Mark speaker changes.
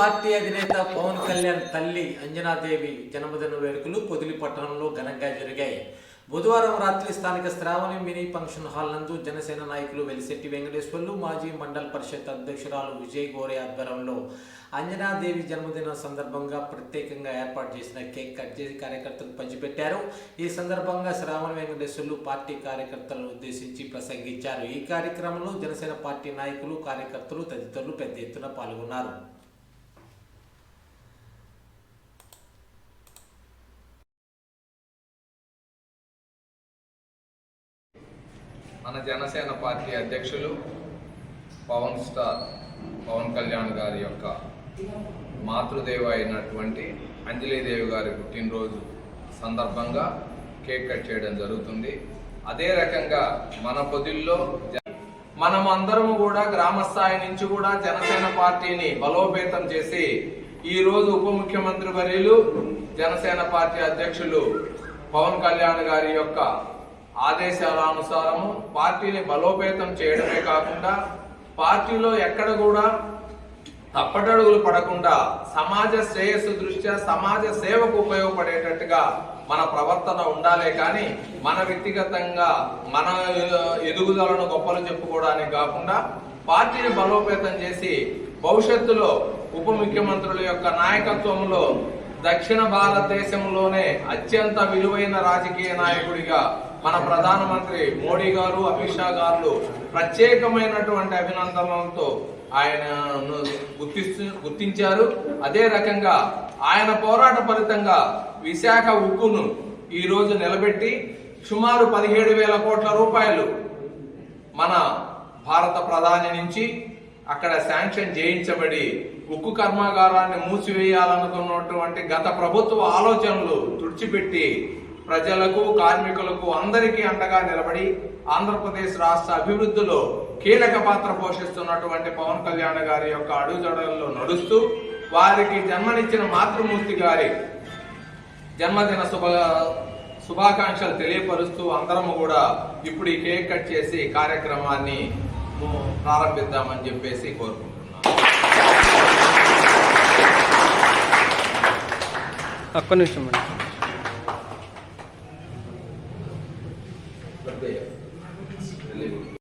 Speaker 1: Party అధినేత పవన్ కళ్యాణ్ తల్లి అంజనాదేవి జన్మదిన వేడుకలు పొదిలి పట్టణంలో ఘనంగా జరిగాయి. బుధవారం రాత్రి స్థానిక శ్రావణి మినీ ఫంక్షన్ హాల్ నందు జనసేన నాయకులు వెలిశెట్టి వెంకటేశ్వర్లు మాజీ మండల పరిషత్ అధ్యక్షురాలు విజయ్ గోరే ఆధ్వర్యంలో అంజనాదేవి జన్మదిన సందర్భంగా ప్రత్యేకంగా ఏర్పాటు చేసిన కేక్ కట్ చేసి కార్యకర్తలకు పంచిపెట్టారు. ఈ సందర్భంగా శ్రావణ వెంకటేశ్వర్లు పార్టీ కార్యకర్తలను ఉద్దేశించి ప్రసంగించారు. ఈ కార్యక్రమంలో జనసేన పార్టీ నాయకులు కార్యకర్తలు తదితరులు పెద్ద ఎత్తున పాల్గొన్నారు.
Speaker 2: మన జనసేన పార్టీ అధ్యక్షులు పవన్ స్టార్ పవన్ కళ్యాణ్ గారి యొక్క మాతృదేవ అయినటువంటి అంజలీదేవి గారి పుట్టినరోజు సందర్భంగా కేక్ కట్ చేయడం జరుగుతుంది. అదే రకంగా మన పొదిల్లో మనం అందరం కూడా గ్రామ స్థాయి నుంచి కూడా జనసేన పార్టీని బలోపేతం చేసి ఈ రోజు ఉప ముఖ్యమంత్రి వర్యులు జనసేన పార్టీ అధ్యక్షులు పవన్ కళ్యాణ్ గారి యొక్క ఆదేశాల అనుసారము పార్టీని బలోపేతం చేయడమే కాకుండా పార్టీలో ఎక్కడ కూడా తప్పటడుగులు పడకుండా సమాజ శ్రేయస్సు దృష్ట్యా సమాజ సేవకు ఉపయోగపడేటట్టుగా మన ప్రవర్తన ఉండాలే కానీ మన వ్యక్తిగతంగా మన ఎదుగుదలను గొప్పలు చెప్పుకోవడానికి కాకుండా పార్టీని బలోపేతం చేసి భవిష్యత్తులో ఉప ముఖ్యమంత్రుల యొక్క నాయకత్వంలో దక్షిణ భారతదేశంలోనే అత్యంత విలువైన రాజకీయ నాయకుడిగా మన ప్రధానమంత్రి మోడీ గారు అమిత్ షా గారు ప్రత్యేకమైనటువంటి అభినందనలతో ఆయనను గుర్తిస్తూ గుర్తించారు. అదే రకంగా ఆయన పోరాట ఫలితంగా విశాఖ ఉక్కును ఈ రోజు నిలబెట్టి సుమారు పదిహేడు వేల కోట్ల రూపాయలు మన భారత ప్రధాని నుంచి అక్కడ శాంక్షన్ చేయించబడి ఉక్కు కర్మాగారాన్ని మూసివేయాలనుకున్నటువంటి గత ప్రభుత్వ ఆలోచనలు తుడిచిపెట్టి ప్రజలకు కార్మికులకు అందరికీ అండగా నిలబడి ఆంధ్రప్రదేశ్ రాష్ట్ర అభివృద్ధిలో కీలక పాత్ర పోషిస్తున్నటువంటి పవన్ కళ్యాణ్ గారి యొక్క అడుగుజడల్లో నడుస్తూ వారికి జన్మనిచ్చిన మాతృమూర్తి గారి జన్మదిన శుభ శుభాకాంక్షలు తెలియపరుస్తూ అందరము కూడా ఇప్పుడు ఈ కేక్ కట్ చేసి కార్యక్రమాన్ని ప్రారంభిద్దామని చెప్పేసి కోరుకుంటున్నాను
Speaker 3: ఒక్క నిమిషం.
Speaker 2: వెళ్ళి.